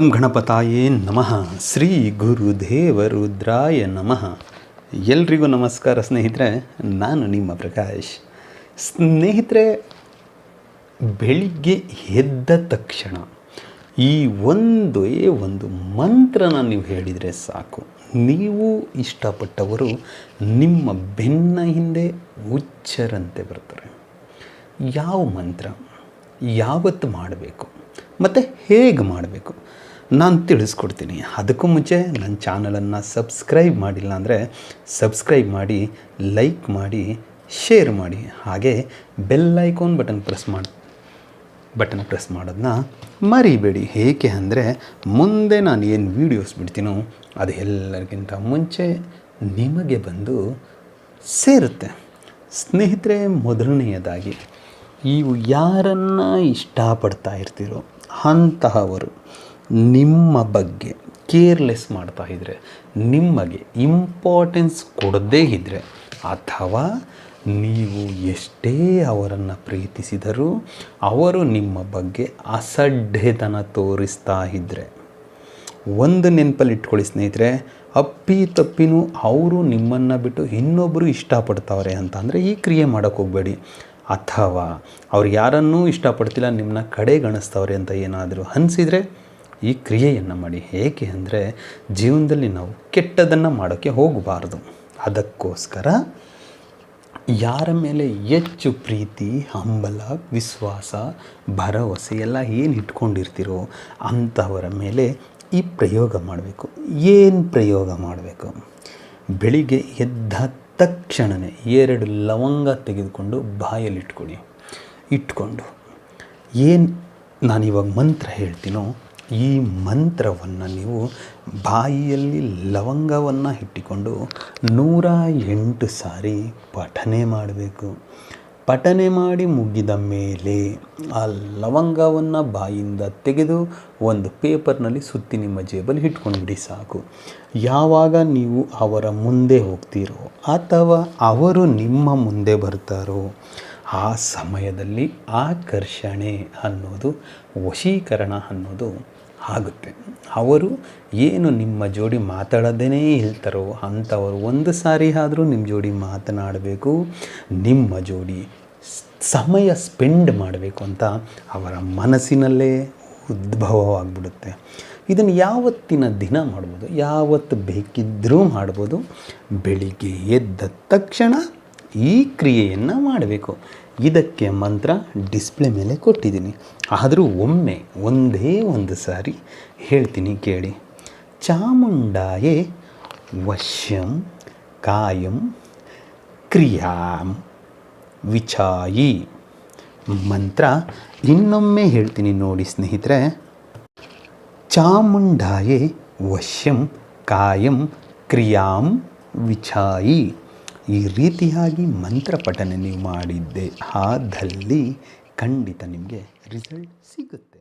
ಓಂ ಗಣಪತಾಯೇ ನಮಃ ಶ್ರೀ ಗುರುದೇವರುದ್ರಾಯ ನಮಃ ಎಲ್ರಿಗೂ ನಮಸ್ಕಾರ ಸ್ನೇಹಿತರೆ, ನಾನು ನಿಮ್ಮ ಪ್ರಕಾಶ್. ಸ್ನೇಹಿತರೆ, ಬೆಳಿಗ್ಗೆ ಎದ್ದ ತಕ್ಷಣ ಈ ಒಂದೇ ಒಂದು ಮಂತ್ರನ ನೀವು ಹೇಳಿದರೆ ಸಾಕು. ನೀವು ಇಷ್ಟಪಟ್ಟವರು ನಿಮ್ಮ ಬೆನ್ನ ಹಿಂದೆ ಹುಚ್ಚರಂತೆ ಬರ್ತಾರೆ. ಯಾವ ಮಂತ್ರ? ಯಾವತ್ತು ಮಾಡಬೇಕು? ಮತ್ತು ಹೇಗೆ ಮಾಡಬೇಕು? ನಾನು ತಿಳಿಸ್ಕೊಡ್ತೀನಿ. ಅದಕ್ಕೂ ಮುಂಚೆ ನನ್ನ ಚಾನಲನ್ನು ಸಬ್ಸ್ಕ್ರೈಬ್ ಮಾಡಿಲ್ಲ ಅಂದರೆ ಸಬ್ಸ್ಕ್ರೈಬ್ ಮಾಡಿ, ಲೈಕ್ ಮಾಡಿ, ಶೇರ್ ಮಾಡಿ. ಹಾಗೆ ಬೆಲ್ ಐಕಾನ್ ಬಟನ್ ಪ್ರೆಸ್ ಮಾಡಿ, ಬಟನ್ ಪ್ರೆಸ್ ಮಾಡೋದನ್ನ ಮರಿಬೇಡಿ. ಏಕೆ ಅಂದರೆ ಮುಂದೆ ನಾನು ಏನು ವೀಡಿಯೋಸ್ ಬಿಡ್ತೀನೋ ಅದು ಎಲ್ಲರಿಗಿಂತ ಮುಂಚೆ ನಿಮಗೆ ಬಂದು ಸೇರುತ್ತೆ. ಸ್ನೇಹಿತರೆ, ಮೊದಲನೆಯದಾಗಿ ನೀವು ಯಾರನ್ನು ಇಷ್ಟಪಡ್ತಾ ಇರ್ತೀರೋ ಅಂತಹವರು. ನಿಮ್ಮ ಬಗ್ಗೆ ಕೇರ್ಲೆಸ್ ಮಾಡ್ತಾ ಇದ್ದರೆ ನಿಮಗೆ ಇಂಪಾರ್ಟೆನ್ಸ್ ಕೊಡದೇ ಇದ್ದರೆ ಅಥವಾ ನೀವು ಎಷ್ಟೇ ಅವರನ್ನು ಪ್ರೀತಿಸಿದರೂ ಅವರು ನಿಮ್ಮ ಬಗ್ಗೆ ಅಸಡ್ಡೆತನ ತೋರಿಸ್ತಾ ಇದ್ದರೆ ಒಂದು ನೆನಪಲ್ಲಿ ಇಟ್ಕೊಳ್ಳಿ ಸ್ನೇಹಿತರೆ, ಅಪ್ಪಿ ತಪ್ಪಿನೂ ಅವರು ನಿಮ್ಮನ್ನು ಬಿಟ್ಟು ಇನ್ನೊಬ್ಬರು ಇಷ್ಟಪಡ್ತಾವ್ರೆ ಅಂತ ಅಂದರೆ ಈ ಕ್ರಿಯೆ ಮಾಡೋಕ್ಕೆ ಹೋಗಬೇಡಿ. ಅಥವಾ ಅವ್ರು ಯಾರನ್ನೂ ಇಷ್ಟಪಡ್ತಿಲ್ಲ ನಿಮ್ಮನ್ನ ಕಡೆಗಣಿಸ್ತವ್ರೆ ಅಂತ ಏನಾದರೂ ಅನಿಸಿದರೆ ಈ ಕ್ರಿಯೆಯನ್ನು ಮಾಡಿ ಏಕೆ ಅಂದರೆ ಜೀವನದಲ್ಲಿ ನಾವು ಕೆಟ್ಟದನ್ನು ಮಾಡೋಕ್ಕೆ ಹೋಗಬಾರ್ದು. ಅದಕ್ಕೋಸ್ಕರ ಯಾರ ಮೇಲೆ ಹೆಚ್ಚು ಪ್ರೀತಿ, ಹಂಬಲ, ವಿಶ್ವಾಸ, ಭರವಸೆ ಎಲ್ಲ ಏನು ಇಟ್ಕೊಂಡಿರ್ತೀರೋ ಅಂಥವರ ಮೇಲೆ ಈ ಪ್ರಯೋಗ ಮಾಡಬೇಕು. ಏನು ಪ್ರಯೋಗ ಮಾಡಬೇಕು? ಬೆಳಿಗ್ಗೆ ಎದ್ದ ತಕ್ಷಣವೇ ಎರಡು ಲವಂಗ ತೆಗೆದುಕೊಂಡು ಬಾಯಲ್ಲಿ ಇಟ್ಕೊಂಡು ಏನು ನಾನಿವಾಗ ಮಂತ್ರ ಹೇಳ್ತೀನೋ ಈ ಮಂತ್ರವನ್ನು ನೀವು ಬಾಯಿಯಲ್ಲಿ ಲವಂಗವನ್ನು ಇಟ್ಟುಕೊಂಡು ನೂರ ಎಂಟು ಸಾರಿ ಪಠನೆ ಮಾಡಬೇಕು. ಪಠನೆ ಮಾಡಿ ಮುಗಿದ ಮೇಲೆ ಆ ಲವಂಗವನ್ನು ಬಾಯಿಂದ ತೆಗೆದು ಒಂದು ಪೇಪರ್ನಲ್ಲಿ ಸುತ್ತಿ ನಿಮ್ಮ ಜೇಬಲ್ಲಿ ಇಟ್ಕೊಂಡ್ಬಿಡಿ ಸಾಕು. ಯಾವಾಗ ನೀವು ಅವರ ಮುಂದೆ ಹೋಗ್ತೀರೋ ಅಥವಾ ಅವರು ನಿಮ್ಮ ಮುಂದೆ ಬರ್ತಾರೋ ಆ ಸಮಯದಲ್ಲಿ ಆಕರ್ಷಣೆ ಅನ್ನೋದು, ವಶೀಕರಣ ಅನ್ನೋದು ಆಗುತ್ತೆ. ಅವರು ಏನು ನಿಮ್ಮ ಜೋಡಿ ಮಾತಾಡೋದೇ ಇಲ್ತಾರೋ ಅಂಥವರು ಒಂದು ಸಾರಿ ಆದರೂ ನಿಮ್ಮ ಜೋಡಿ ಮಾತನಾಡಬೇಕು, ನಿಮ್ಮ ಜೋಡಿ ಸಮಯ ಸ್ಪೆಂಡ್ ಮಾಡಬೇಕು ಅಂತ ಅವರ ಮನಸ್ಸಿನಲ್ಲೇ ಉದ್ಭವವಾಗ್ಬಿಡುತ್ತೆ. ಇದನ್ನು ಯಾವತ್ತಿನ ದಿನ ಮಾಡ್ಬೋದು? ಯಾವತ್ತು ಬೇಕಿದ್ದರೂ ಮಾಡ್ಬೋದು. ಬೆಳಿಗ್ಗೆ ಎದ್ದ ತಕ್ಷಣ ಈ ಕ್ರಿಯೆಯನ್ನು ಮಾಡಬೇಕು. ಇದಕ್ಕೆ ಮಂತ್ರ ಡಿಸ್ಪ್ಲೇ ಮೇಲೆ ಕೊಟ್ಟಿದ್ದೀನಿ. ಆದರೂ ಒಮ್ಮೆ ಒಂದೇ ಒಂದು ಸಾರಿ ಹೇಳ್ತೀನಿ ಕೇಳಿ. ಚಾಮುಂಡಾಯೇ ವಶ್ಯಂ ಕಾಯಂ ಕ್ರಿಯಾಂ ವಿಚಾಯಿ. ಮಂತ್ರ ಇನ್ನೊಮ್ಮೆ ಹೇಳ್ತೀನಿ ನೋಡಿ ಸ್ನೇಹಿತರೆ. ಚಾಮುಂಡಾಯೇ ವಶ್ಯಂ ಕಾಯಂ ಕ್ರಿಯಾಂ ವಿಚಾಯಿ. ಈ ರೀತಿಯಾಗಿ ಮಂತ್ರ ಪಠನೆ ನೀವು ಮಾಡಿದ್ದೆ ಆದಲ್ಲಿ ಖಂಡಿತ ನಿಮಗೆ ರಿಸಲ್ಟ್ ಸಿಗುತ್ತೆ.